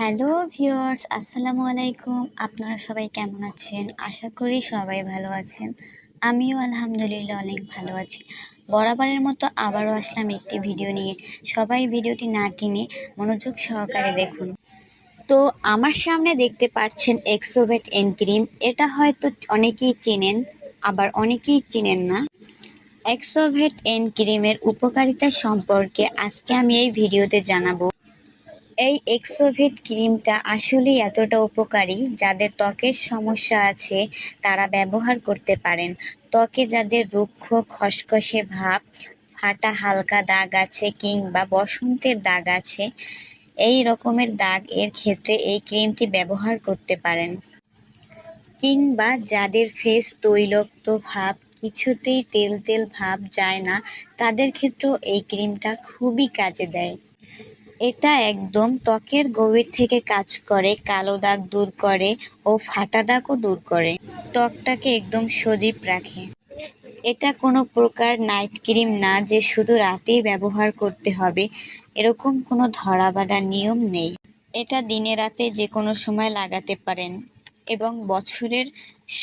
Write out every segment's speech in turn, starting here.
Hello viewers, আসসালামু আলাইকুম। আপনারা সবাই কেমন আছেন? আশা করি সবাই ভালো আছেন। আমিও আলহামদুলিল্লাহ অনেক ভালো আছি। বরাবরের মতো আবারও আসলাম একটি ভিডিও নিয়ে। সবাই ভিডিওটি না টেনে মনোযোগ সহকারে দেখুন। তো আমার সামনে দেখতে পাচ্ছেন এক্সোভেট এন ক্রিম। এটা হয়তো অনেকেই চেনেন, আবার অনেকেই চেনেন না। এক্সোভেট এন ক্রিমের উপকারিতা সম্পর্কে আজকে আমি এই ভিডিওতে জানাব। এই এক্সোভিট ক্রিমটা আসলেই এতটা উপকারী, যাদের ত্বকের সমস্যা আছে তারা ব্যবহার করতে পারেন। ত্বকে যাদের রুক্ষ, খসখসে ভাব, ফাটা হালকা দাগ আছে কিংবা বসন্তের দাগ আছে, এই রকমের দাগ এর ক্ষেত্রে এই ক্রিমটি ব্যবহার করতে পারেন। কিংবা যাদের ফেস তৈলক্ত ভাব, কিছুতেই তেল তেল ভাব যায় না, তাদের ক্ষেত্রেও এই ক্রিমটা খুবই কাজে দেয়। এটা একদম ত্বকের গভীর থেকে কাজ করে, কালো দাগ দূর করে ও ফাটা দাগও দূর করে। ত্বকটাকে একদম সজীব রাখে। এটা কোনো প্রকার নাইট ক্রিম না যে শুধু রাতেই ব্যবহার করতে হবে, এরকম কোনো ধরা বাঁধা নিয়ম নেই। এটা দিনে রাতে যে কোনো সময় লাগাতে পারেন এবং বছরের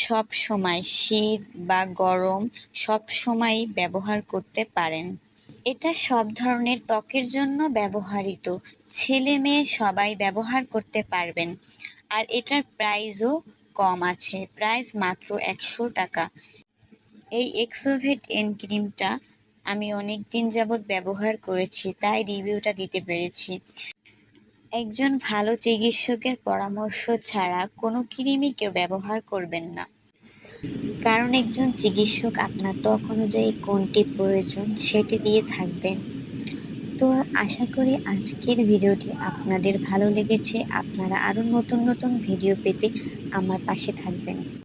সব সময় শীত বা গরম সব সময়ই ব্যবহার করতে পারেন। এটা সব ধরনের ত্বকের জন্য ব্যবহৃত। ছেলে মেয়ে সবাই ব্যবহার করতে পারবেন। আর এটার প্রাইসও কম আছে। প্রাইস মাত্র একশো টাকা। এই এক্সোভেট এন ক্রিমটা আমি অনেক দিন যাবৎ ব্যবহার করেছি, তাই রিভিউটা দিতে পেরেছি। একজন ভালো চিকিৎসকের পরামর্শ ছাড়া কোনো ক্রিমই কেউ ব্যবহার করবেন না। কারণ একজন চিকিৎসক আপনার ত্বক অনুযায়ী কোনটি প্রয়োজন সেটি দিয়ে থাকবেন। তো আশা করি আজকের ভিডিওটি আপনাদের ভালো লেগেছে। আপনারা আরও নতুন নতুন ভিডিও পেতে আমার পাশে থাকবেন।